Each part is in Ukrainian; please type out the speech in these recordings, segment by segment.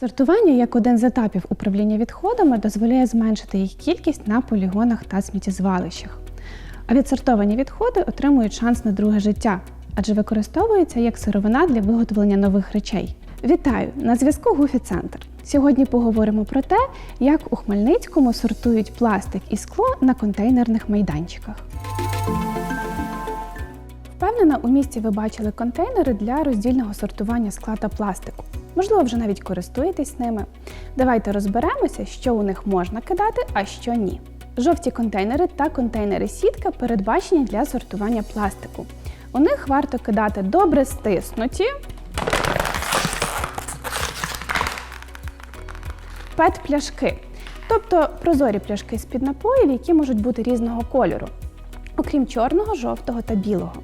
Сортування як один з етапів управління відходами дозволяє зменшити їх кількість на полігонах та сміттєзвалищах. А відсортовані відходи отримують шанс на друге життя, адже використовуються як сировина для виготовлення нових речей. Вітаю! На зв'язку Гуфі Центр. Сьогодні поговоримо про те, як у Хмельницькому сортують пластик і скло на контейнерних майданчиках. Впевнена, у місті ви бачили контейнери для роздільного сортування скла та пластику. Можливо, вже навіть користуєтесь ними. Давайте розберемося, що у них можна кидати, а що ні. Жовті контейнери та контейнери сітка передбачені для сортування пластику. У них варто кидати добре стиснуті. Пет-пляшки, тобто прозорі пляшки з-під напоїв, які можуть бути різного кольору, окрім чорного, жовтого та білого,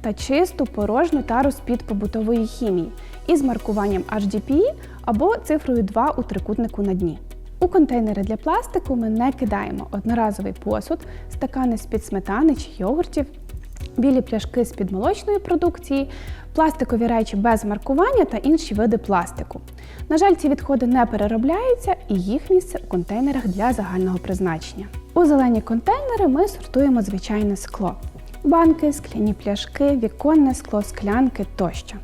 та чисту порожню тару з-під побутової хімії із маркуванням HDPE або цифрою 2 у трикутнику на дні. У контейнери для пластику ми не кидаємо одноразовий посуд, стакани з-під сметани чи йогуртів, білі пляшки з-під молочної продукції, пластикові речі без маркування та інші види пластику. На жаль, ці відходи не переробляються і їх місце у контейнерах для загального призначення. У зелені контейнери ми сортуємо звичайне скло: банки, скляні пляшки, віконне скло, склянки тощо.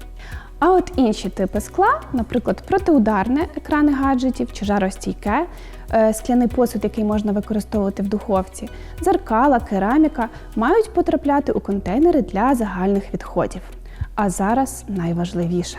А от інші типи скла, наприклад, протиударне екрани гаджетів чи жаростійке, е, скляний посуд, який можна використовувати в духовці, зеркала, кераміка, мають потрапляти у контейнери для загальних відходів. А зараз найважливіше.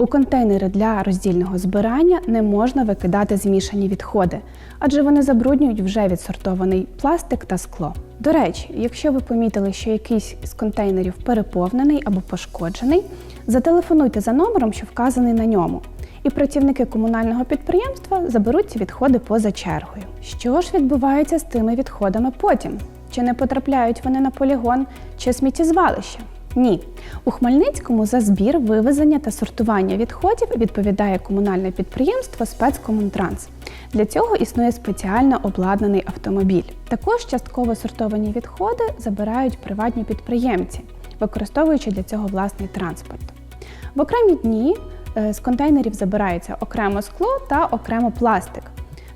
У контейнери для роздільного збирання не можна викидати змішані відходи, адже вони забруднюють вже відсортований пластик та скло. До речі, якщо ви помітили, що якийсь з контейнерів переповнений або пошкоджений, зателефонуйте за номером, що вказаний на ньому, і працівники комунального підприємства заберуть ці відходи поза чергою. Що ж відбувається з тими відходами потім? Чи не потрапляють вони на полігон чи сміттєзвалище? Ні, у Хмельницькому за збір, вивезення та сортування відходів відповідає комунальне підприємство Спецкомунтранс. Для цього існує спеціально обладнаний автомобіль. Також частково сортовані відходи забирають приватні підприємці, використовуючи для цього власний транспорт. В окремі дні е, з контейнерів забирається окремо скло та окремо пластик.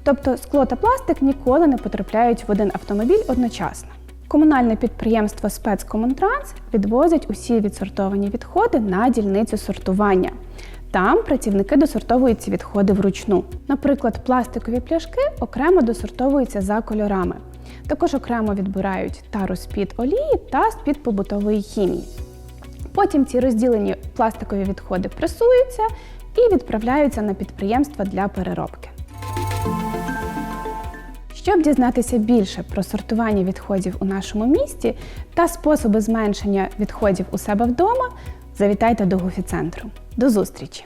Тобто скло та пластик ніколи не потрапляють в один автомобіль одночасно. Комунальне підприємство Спецкомунтранс відвозить усі відсортовані відходи на дільницю сортування. Там працівники досортовують ці відходи вручну. Наприклад, пластикові пляшки окремо досортовуються за кольорами. Також окремо відбирають тару з-під олії та з-під побутової хімії. Потім ці розділені пластикові відходи пресуються і відправляються на підприємства для переробки. Щоб дізнатися більше про сортування відходів у нашому місті та способи зменшення відходів у себе вдома, завітайте до Гуфі-центру. До зустрічі!